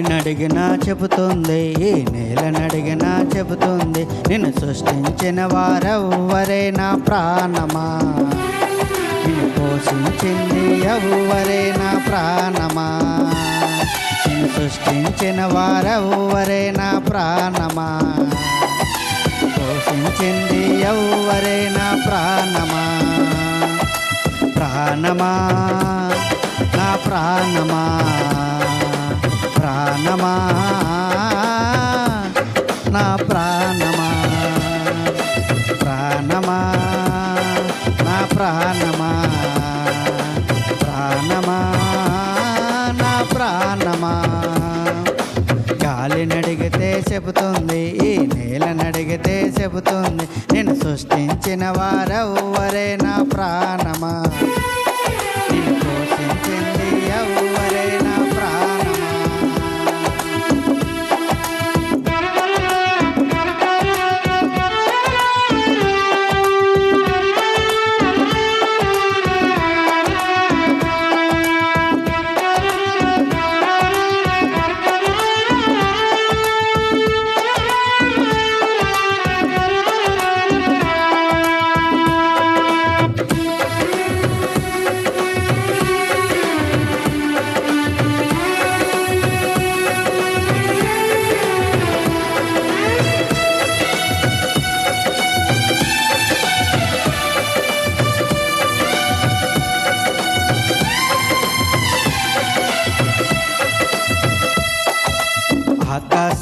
నడిగినా చెబుతుంది ఈ నేల నడిగినా చెబుతుంది. నిన్ను సృష్టించిన వారెవ్వరే నా ప్రాణమా? నిన్ను పోషించింది ఎవ్వరే నా ప్రాణమా? నిన్ను సృష్టించిన వారెవ్వరే నా ప్రాణమా? పోషించింది ఎవ్వరే నా ప్రాణమా? ప్రాణమా? నా ప్రాణమా? ప్రాణమా? నా ప్రాణమా? ప్రాణమా? నా ప్రాణమా? ప్రాణమా? నా ప్రాణమా? గాలినడిగితే చెబుతుంది ఈ నేలనడిగితే చెబుతుంది నేను సృష్టించిన వారెవ్వరే నా ప్రాణమా?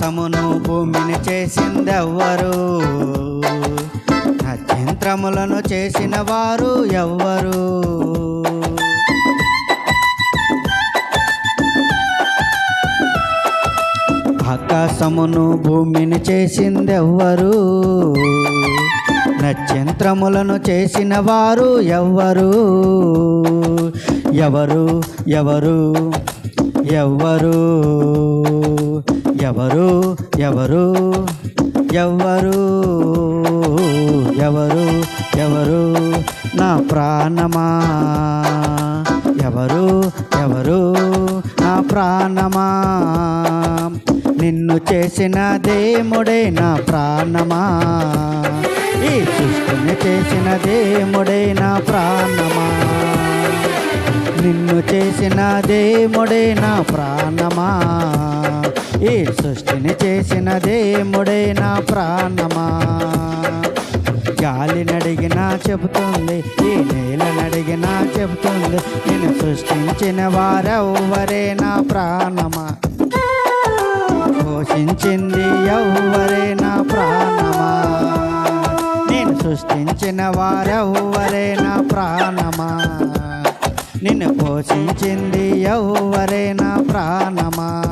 ఆకాశమును భూమిని చేసిందెవ్వరు? నక్షత్రములను చేసిన వారు ఎవ్వరు? ఆకాశమును భూమిని చేసిందెవ్వరు? నక్షత్రములను చేసిన వారు ఎవ్వరు? ఎవరు ఎవరు ఎవ్వరు ఎవరు ఎవరు ఎవరు ఎవరు ఎవరు నా ప్రాణమా? ఎవరు ఎవరు నా ప్రాణమా? నిన్ను చేసిన దేముడే నా ప్రాణమా? ఈ సృష్టిని చేసిన దేముడే నా ప్రాణమా? నిన్ను చేసిన దేముడే నా ప్రాణమా? ఈ సృష్టిని చేసిన దేముడే నా ప్రాణమా. గాలి నడిగినా చెబుతుంది ఈ నేల నడిగినా చెబుతుంది నేను సృష్టించిన వారెవ్వరే నా ప్రాణమా. పోషించింది ఎవ్వరే నా ప్రాణమా. నేను సృష్టించిన వారెవ్వరే నా ప్రాణమా. నిన్ను పోషించింది ఎవ్వరే నా ప్రాణమా.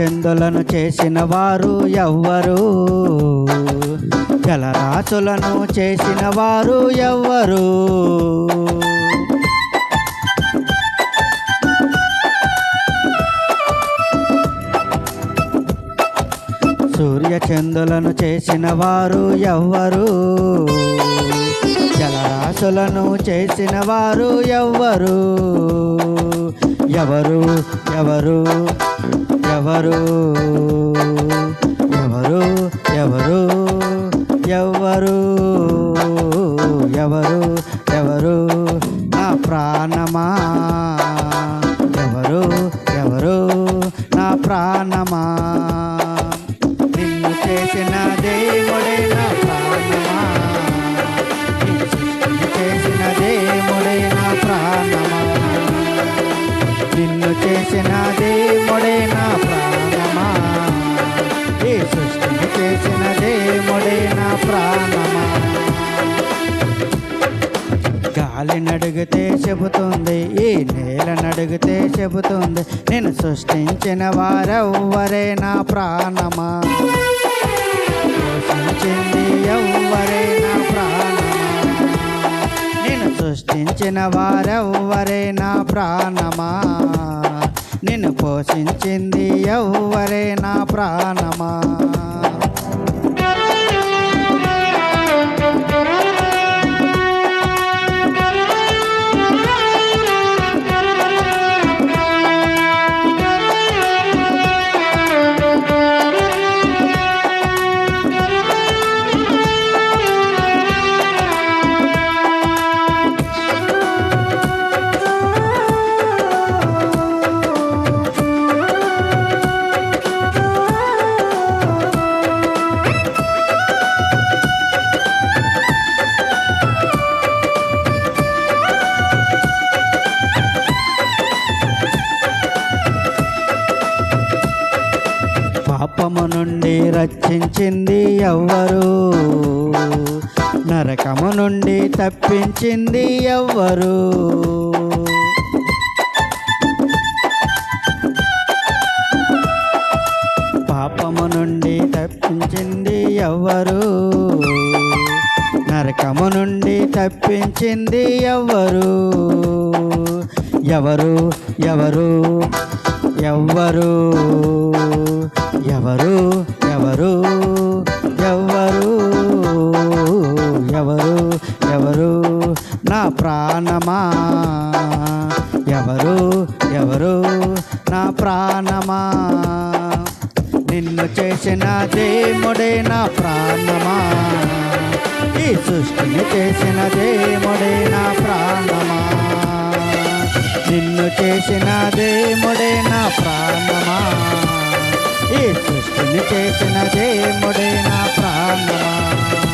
చెందులను చేసిన వారు ఎవ్వరు? జలరాశులను చేసిన వారు ఎవ్వరు? సూర్యచందులను చేసిన వారు ఎవ్వరు? జలరాశులను చేసిన వారు ఎవ్వరు? ఎవరు? ఎవరు? ఎవరు? ఎవరు? ఎవరు? ఎవరు? ఎవరు? ఎవరు? నా ప్రాణమా? ఎవరు? ఎవరు? నా ప్రాణమా? నిన్ను చేసిన దేవుడే ప్రాణమా? గాలి నడిగితే చెబుతుంది ఈ నేల నడిగితే చెబుతుంది నేను సృష్టించిన వారెవ్వరే నా ప్రాణమా? సృష్టించింది ఎవ్వరే నా ప్రాణమా? నేను సృష్టించిన వారెవ్వరే నా ప్రాణమా? నిన్ను పోషించింది ఎవ్వరే నా ప్రాణమా? పాపము నుండి రక్షించింది ఎవ్వరు. నరకము నుండి తప్పించింది ఎవ్వరు. పాపము నుండి తప్పించింది ఎవ్వరు. నరకము నుండి తప్పించింది ఎవ్వరు. ఎవరు ఎవరు ఎవ్వరు. ఎవరు ఎవరు ఎవరు ఎవరు ఎవరు నా ప్రాణమా? ఎవరు ఎవరు నా ప్రాణమా? నిన్ను చేసిన దేవుడే నా ప్రాణమా? ఈ సృష్టిని చేసిన దేవుడే నా ప్రాణమా? నిన్ను చేసిన దేవుడే నా ప్రాణమా? ఈ సృష్టిని చేసిన దేవుడే నా ప్రాణమా ప్రాణమా?